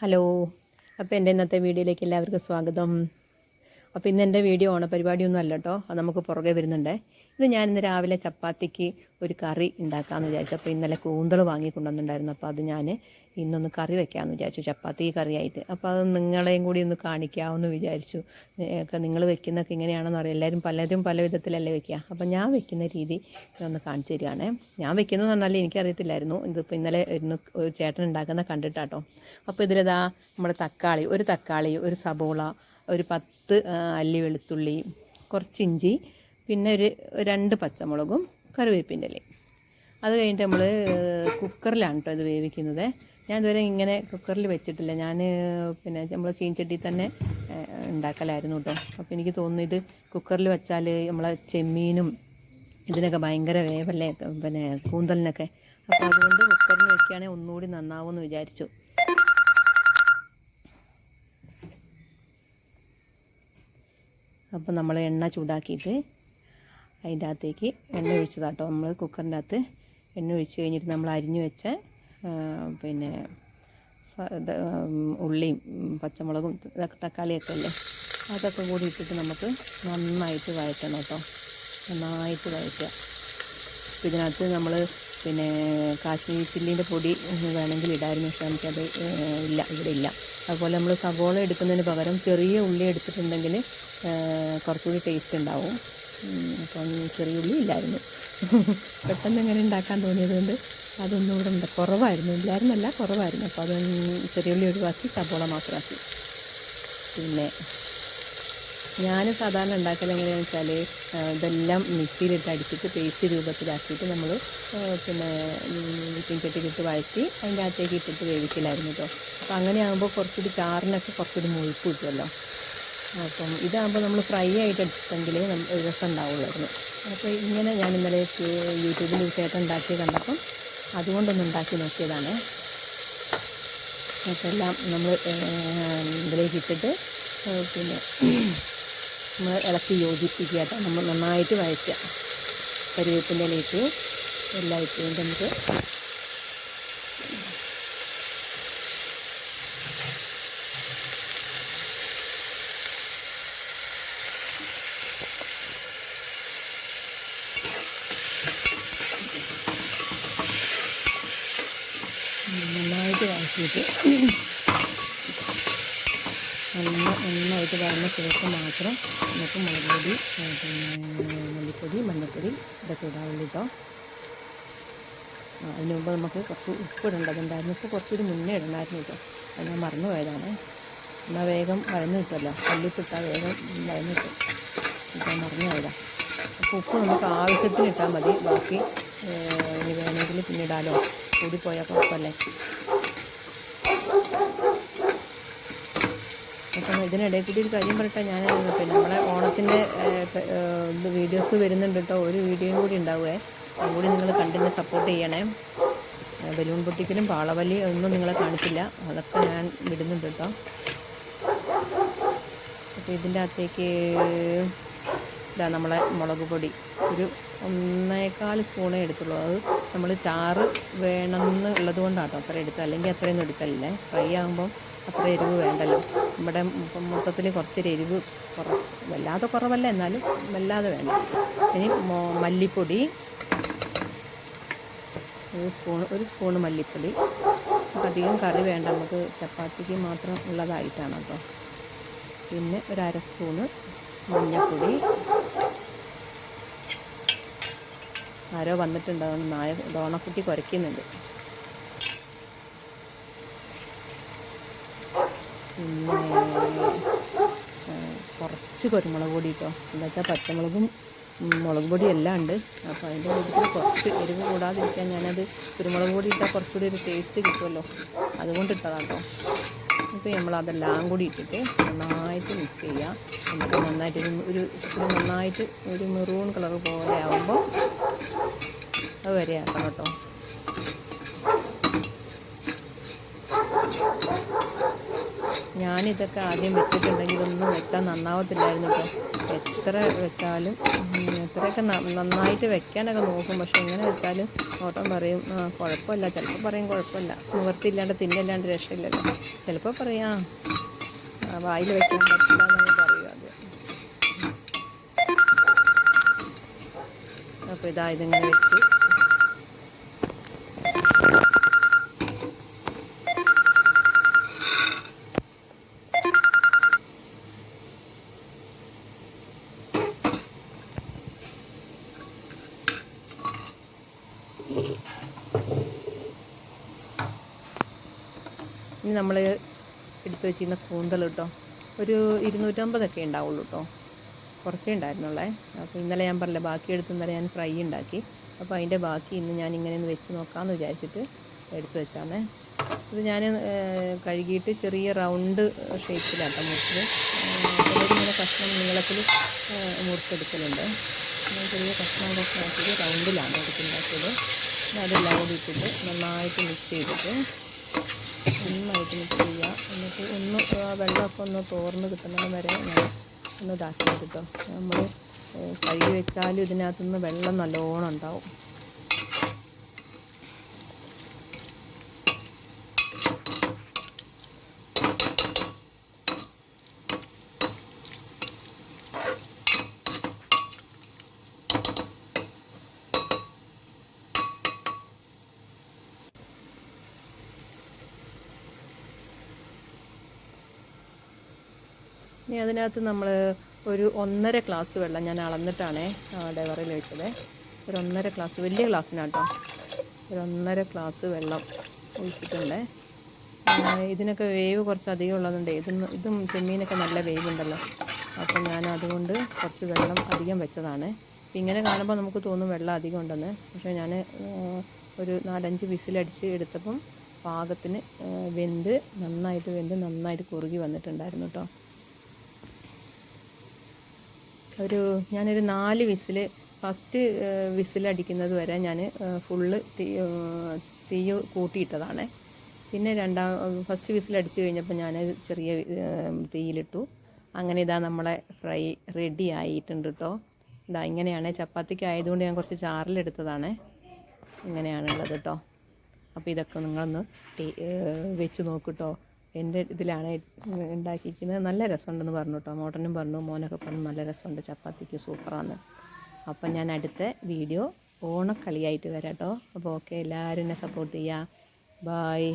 Hello. അപ്പോൾ എന്റെ ഇന്നത്തെ വീഡിയോയിലേക്ക് എല്ലാവർക്കും സ്വാഗതം. അപ്പോൾ ഇന്ന് എന്റെ വീഡിയോ ഓണപരിപാടിയൊന്നും അല്ല കേട്ടോ. അത് നമുക്ക് പുറകെ വരുന്നുണ്ട്. ഇത് ഞാൻ ഇന്ന് രാവിലെ ചപ്പാത്തിക്ക് ഒരു കറി ഉണ്ടാക്കാമെന്ന് വിചാരിച്ചു. അപ്പോൾ ഇന്നലെ കൂന്തൾ വാങ്ങിക്കൊണ്ടുവന്നിട്ടുണ്ടായിരുന്നു അപ്പോൾ അത് ഞാൻ ഇന്നൊന്ന് കറി വെക്കാമെന്ന് വിചാരിച്ചു. ചപ്പാത്തി കറിയായിട്ട്. അപ്പോൾ അത് നിങ്ങളെയും കൂടി ഒന്ന് കാണിക്കാമെന്ന് വിചാരിച്ചു. ഒക്കെ നിങ്ങൾ വെക്കുന്നതൊക്കെ ഇങ്ങനെയാണെന്ന് അറിയാം. എല്ലാവരും പലരും പല വിധത്തിലല്ലേ വെക്കുക അപ്പോൾ ഞാൻ വെക്കുന്ന രീതി ഒന്ന് കാണിച്ചു തരികയാണേ. ഞാൻ വെക്കുന്നതെന്ന് പറഞ്ഞാൽ എനിക്കറിയത്തില്ലായിരുന്നു. ഇതിപ്പോൾ ഇന്നലെ ഇന്ന് ഒരു ചേട്ടൻ ഉണ്ടാക്കുന്ന കണ്ടിട്ടാട്ടോ. അപ്പോൾ ഇതിലിതാ നമ്മുടെ തക്കാളി ഒരു തക്കാളി ഒരു സബോള ഒരു പത്ത് അല്ലി വെളുത്തുള്ളി കുറച്ച് ഇഞ്ചി പിന്നെ ഒരു രണ്ട് പച്ചമുളകും കറിവേപ്പിന്റെ ഇലയും. അത് കഴിഞ്ഞിട്ട് നമ്മൾ കുക്കറിലാണ് കേട്ടോ ഇത് വേവിക്കുന്നത്. ഞാൻ ഇതുവരെ ഇങ്ങനെ കുക്കറിൽ വെച്ചിട്ടില്ല. ഞാൻ പിന്നെ നമ്മൾ ചീൻചട്ടി തന്നെ ഉണ്ടാക്കലായിരുന്നു കേട്ടോ അപ്പോൾ എനിക്ക് തോന്നുന്നു ഇത് കുക്കറിൽ വെച്ചാൽ നമ്മളെ ചെമ്മീനും ഇതിനൊക്കെ ഭയങ്കര വേവല്ലേ പിന്നെ കൂന്തലിനൊക്കെ. അപ്പോൾ അതുകൊണ്ട് കുക്കറിൽ വെക്കുകയാണെങ്കിൽ ഒന്നുകൂടി നന്നാവുമെന്ന് വിചാരിച്ചു. അപ്പോൾ നമ്മൾ എണ്ണ ചൂടാക്കിയിട്ട് അതിന്റെ അകത്തേക്ക് എണ്ണ ഒഴിച്ചതാട്ടോ. നമ്മൾ കുക്കറിന്റെ അകത്ത് എണ്ണ ഒഴിച്ച് കഴിഞ്ഞിട്ട് നമ്മൾ അരിഞ്ഞു വെച്ച പിന്നെ ഉള്ളിയും പച്ചമുളകും തക്കാളിയൊക്കെ അല്ലേ അതൊക്കെ കൂടി ഇട്ടിട്ട് നമുക്ക് നന്നായിട്ട് വഴറ്റണം കേട്ടോ. നന്നായിട്ട് വഴറ്റുക. അപ്പോൾ ഇതിനകത്ത് നമ്മൾ പിന്നെ കാശ്മീരി ചില്ലീന്റെ പൊടി വേണമെങ്കിൽ ഇടായിരുന്നു. പക്ഷേ എനിക്കത് ഇല്ല. ഇവിടെ ഇല്ല. അതുപോലെ നമ്മൾ സവോള എടുക്കുന്നതിന് പകരം ചെറിയ ഉള്ളി എടുത്തിട്ടുണ്ടെങ്കിൽ കുറച്ചുകൂടി ടേസ്റ്റ് ഉണ്ടാവും. അപ്പം ചെറിയ ഉള്ളി ഇല്ലായിരുന്നു. പെട്ടെന്ന് ഇങ്ങനെ ഉണ്ടാക്കാൻ തോന്നിയത് കൊണ്ട് അതൊന്നും ഇവിടെ ഉണ്ട്. കുറവായിരുന്നു. ഇല്ലായിരുന്നല്ല കുറവായിരുന്നു. അപ്പോൾ അത് ചെറിയ ഉള്ളി ഒഴിവാക്കി സബോള മാത്രമാക്കി. പിന്നെ ഞാൻ സാധാരണ ഉണ്ടാക്കൽ എങ്ങനെയാണെന്ന് വെച്ചാൽ ഇതെല്ലാം മിക്സിയിലിട്ട് അടിച്ചിട്ട് പേസ്റ്റ് രൂപത്തിലാക്കിയിട്ട് നമ്മൾ പിന്നെ ചീൻചട്ടിയിലിട്ട് വഴറ്റി അതിന്റെ അകത്തേക്ക് ഇട്ടിട്ട് വേവിക്കലായിരുന്നു കേട്ടോ അപ്പോൾ അങ്ങനെയാകുമ്പോൾ കുറച്ചുകൂടി ചാറിനൊക്കെ കുറച്ചുകൂടി മുഴുപ്പ് കിട്ടുമല്ലോ. അപ്പം ഇതാകുമ്പോൾ നമ്മൾ ഫ്രൈ ആയിട്ട് എടുത്തെങ്കിലേ രസം ഉണ്ടാവുള്ളായിരുന്നു അപ്പോൾ ഇങ്ങനെ ഞാൻ ഇന്നലെ യൂട്യൂബിൽ ചേട്ടൻ ഉണ്ടാക്കി കണ്ടപ്പം അതുകൊണ്ടൊന്ന് ഉണ്ടാക്കി നോക്കിയതാണ്. അപ്പോൾ എല്ലാം നമ്മൾ ഇതിലേക്ക് ഇട്ടിട്ട് പിന്നെ നമ്മൾ ഇളക്കി യോജിപ്പിക്കുക. കേട്ടോ നമ്മൾ നന്നായിട്ട് വഴറ്റുക. കരിവേപ്പിന്റെ ഇലയിട്ട് എല്ലാം ഇട്ട് കഴിഞ്ഞിട്ട് നമുക്ക് നന്നായിട്ട് വഴറ്റിയിട്ട് നന്ന നന്നായിട്ട് വഴന്ന ശേഷം മാത്രം നമുക്ക് മുളക് പൊടി പിന്നെ മല്ലിപ്പൊടി മഞ്ഞൾപ്പൊടി ഇതൊക്കെ ഇടാവുള്ളൂ കേട്ടോ അതിന് മുമ്പ് നമുക്ക് കുറച്ച് ഉപ്പ് ഇടേണ്ടതുണ്ടായിരുന്നു ഇപ്പോൾ കുറച്ചുകൂടി മുന്നേ ഇടണമായിരുന്നു കേട്ടോ. അത് ഞാൻ മറന്നു പോയതാണ്. എന്നാൽ വേഗം വഴന്ന് കിട്ടുമല്ലോ? കല്ലിപ്പിട്ടാൽ വേഗം വഴന്ന് കിട്ടും. ഇപ്പം മറന്നു പോയതാണ് അപ്പോൾ ഉപ്പ് നമുക്ക് ആവശ്യത്തിന് ഇട്ടാൽ മതി. ബാക്കി ഇനി വേണമെങ്കിൽ പിന്നെ ഇടാലോ. കൂടിപ്പോയാൽ കുഴപ്പമല്ലേ അപ്പം ഇതിനിടയിൽ കൂടി ഒരു കാര്യം പറയട്ടെ ഞാൻ പിന്നെ നമ്മളെ ഓണത്തിന്റെ വീഡിയോസ് വരുന്നുണ്ട് കേട്ടോ ഒരു വീഡിയോയും കൂടി ഉണ്ടാവുമേ അതുകൂടി നിങ്ങൾ കണ്ടിന് സപ്പോർട്ട് ചെയ്യണേ. ബലൂൺ പൊട്ടിക്കലും പാളവലി ഒന്നും നിങ്ങളെ കാണിച്ചില്ല. അതൊക്കെ ഞാൻ വിടുന്നുണ്ട് കേട്ടോ. അപ്പോൾ ഇതിന്റെ അകത്തേക്ക് ഇതാ നമ്മളെ മുളക് പൊടി. ഒരു ഒന്നേകാൽ സ്പൂണേ എടുത്തുള്ളൂ. അത് നമ്മൾ ചാറ് വേണമെന്ന് ഉള്ളത് കൊണ്ടാണ് അത്ര എടുത്തത് അല്ലെങ്കിൽ അത്രയൊന്നും എടുക്കലില്ലേ. ഫ്രൈ ആകുമ്പം അത്ര എരിവ് വേണ്ടല്ലോ. നമ്മുടെ മൊത്തത്തിൽ കുറച്ചൊരു എരിവ് കുറ വല്ലാതെ കുറവല്ല. എന്നാലും വല്ലാതെ വേണ്ട. ഇനി മല്ലിപ്പൊടി. ഒരു സ്പൂൺ ഒരു സ്പൂൺ മല്ലിപ്പൊടി. അധികം കറി വേണ്ട. നമുക്ക് ചപ്പാത്തിക്ക് മാത്രം ഉള്ളതായിട്ടാണ് കേട്ടോ. പിന്നെ ഒരു അര സ്പൂണ് മഞ്ഞൾപ്പൊടി ആരോ വന്നിട്ടുണ്ടാവും നായ ഡോണക്കുട്ടി കുരയ്ക്കുന്നുണ്ട്. പിന്നെ കുറച്ച് കുരുമുളക് പൊടി കേട്ടോ എന്താ പച്ചമുളകും മുളക് പൊടി എല്ലാം ഉണ്ട്. അപ്പോൾ അതിന്റെ കൂട്ടത്തിൽ കുറച്ച് എരിവ് കൂടാതിരിക്കാൻ ഞാനത് കുരുമുളക് പൊടി ഇട്ടാൽ കുറച്ചുകൂടി ഒരു ടേസ്റ്റ് കിട്ടുമല്ലോ അതുകൊണ്ട് ഇട്ടതാണ് കേട്ടോ ഇപ്പോൾ നമ്മളതെല്ലാം കൂടി ഇട്ടിട്ട് നന്നായിട്ട് മിക്സ് ചെയ്യുക എന്നിട്ട് നന്നായിട്ട് ഒരു ഒരു നന്നായിട്ട് ഒരു മെറൂൺ കളർ പോലെ ആകുമ്പോൾ അത് ആക്കണം കേട്ടോ. ഞാനിതൊക്കെ ആദ്യം വെച്ചിട്ടുണ്ടെങ്കിൽ ഒന്നും വെച്ചാൽ നന്നാവത്തില്ലായിരുന്നു കേട്ടോ. എത്ര വെച്ചാലും എത്രയൊക്കെ നന്നായിട്ട് വെക്കാനൊക്കെ നോക്കും. പക്ഷെ എങ്ങനെ വെച്ചാലും ഓട്ടം പറയും കുഴപ്പമില്ല. ചിലപ്പോൾ പറയും കുഴപ്പമില്ല. നിവർത്തിയില്ലാണ്ട് തിന്നില്ലാണ്ട് രക്ഷയില്ലല്ലോ. ചിലപ്പോൾ പറയാം വായിൽ വെക്കാൻ പറ്റില്ല എന്നൊക്കെ അത്. അപ്പോൾ ഇതാ ഇതിങ്ങനെ വെച്ച്. ഇനി നമ്മൾ എടുത്ത് വെച്ചിരുന്ന കൂന്തൽ കേട്ടോ ഒരു ഇരുന്നൂറ്റമ്പതൊക്കെ ഉണ്ടാവുള്ളൂ കേട്ടോ കുറച്ചേ ഉണ്ടായിരുന്നുള്ളേ. അപ്പോൾ ഇന്നലെ ഞാൻ പറഞ്ഞില്ല ബാക്കി എടുത്ത് ഇന്നലെ ഞാൻ ഫ്രൈ ഉണ്ടാക്കി. അപ്പോൾ അതിന്റെ ബാക്കി ഇന്ന് ഞാൻ ഇങ്ങനെ ഒന്ന് വെച്ച് നോക്കാമെന്ന് വിചാരിച്ചിട്ട് എടുത്ത് വെച്ചാണേ ഇത് ഞാൻ കഴുകിയിട്ട് ചെറിയ റൗണ്ട് ഷേപ്പിലാട്ടോ മുറിച്ചത്. ഇങ്ങനെ കഷ്ണം നീളത്തിൽ മുറിച്ചെടുക്കലുണ്ട്. ചെറിയ കഷ്ണം ആക്കിയിട്ട് റൗണ്ടിലാണ് പിന്നെ അതെല്ലാം കൂടി ഇട്ടിട്ട് നന്നായിട്ട് മിക്സ് ചെയ്തിട്ട് നന്നായിട്ട് മിക്സ് ചെയ്യുക എന്നിട്ട് ഒന്ന് വെള്ളമൊക്കെ ഒന്ന് തോർന്ന് കിട്ടുന്നത് വരെ ഞാൻ ഒന്ന് ഇതാക്കിയത് കേട്ടോ നമ്മൾ കഴുകി വെച്ചാലും ഇതിനകത്തുനിന്ന് വെള്ളം നല്ലോണം ഉണ്ടാവും. ഇനി അതിനകത്ത് നമ്മൾ ഒരു ഒന്നര ഗ്ലാസ് വെള്ളം ഞാൻ അളന്നിട്ടാണ് ഡെവറിൽ വെച്ചത്. ഒരു ഒന്നര ഗ്ലാസ് വലിയ ഗ്ലാസ്സിനാട്ടോ. ഒരു ഒന്നര ഗ്ലാസ് വെള്ളം ഒഴിച്ചിട്ടുണ്ട്. ഇതിനൊക്കെ വേവ് കുറച്ച് അധികം ഉള്ളതുകൊണ്ട് ഇതും ഇതും ചെമ്മീനൊക്കെ നല്ല വേവുണ്ടല്ലോ. അപ്പം ഞാൻ അതുകൊണ്ട് കുറച്ച് വെള്ളം അധികം വെച്ചതാണ്. ഇങ്ങനെ കാണുമ്പോൾ നമുക്ക് തോന്നും വെള്ളം അധികം ഉണ്ടെന്ന്. പക്ഷേ ഞാൻ ഒരു നാലഞ്ച് വിസിലടിച്ച് എടുത്തപ്പം പാകത്തിന് വെന്ത് നന്നായിട്ട് വെന്ത് നന്നായിട്ട് കുറുകി വന്നിട്ടുണ്ടായിരുന്നു കേട്ടോ. ഒരു ഞാനൊരു നാല് വിസിൽ ഫസ്റ്റ് വിസിലടിക്കുന്നത് വരെ ഞാൻ ഫുള്ള് തീ തീ കൂട്ടിയിട്ടതാണ്. പിന്നെ രണ്ടാം ഫസ്റ്റ് വിസിലടിച്ച് കഴിഞ്ഞപ്പോൾ ഞാൻ ചെറിയ തീയിലിട്ടു. അങ്ങനെ ഇതാ നമ്മളെ ഫ്രൈ റെഡി ആയിട്ടുണ്ട് കേട്ടോ ഇതാ ഇങ്ങനെയാണ്. ചപ്പാത്തിക്ക് ആയതുകൊണ്ട് ഞാൻ കുറച്ച് ചാറിലെടുത്തതാണ്. ഇങ്ങനെയാണുള്ളത് കേട്ടോ അപ്പോൾ ഇതൊക്കെ നിങ്ങളൊന്ന് വെച്ച് നോക്കൂട്ടോ എന്റെ ഇതിലാണ് ഉണ്ടാക്കിയിരിക്കുന്നത്. നല്ല രസമുണ്ടെന്ന് പറഞ്ഞു കേട്ടോ. മോട്ടനും പറഞ്ഞു മോനൊക്കെ പറഞ്ഞു നല്ല രസമുണ്ട് ചപ്പാത്തിക്ക് സൂപ്പറാണ് അപ്പം ഞാൻ അടുത്ത വീഡിയോ ഓണക്കളിയായിട്ട് വരാം കേട്ടോ. അപ്പോൾ ഓക്കെ എല്ലാവരും എന്നെ സപ്പോർട്ട് ചെയ്യുക. ബായ്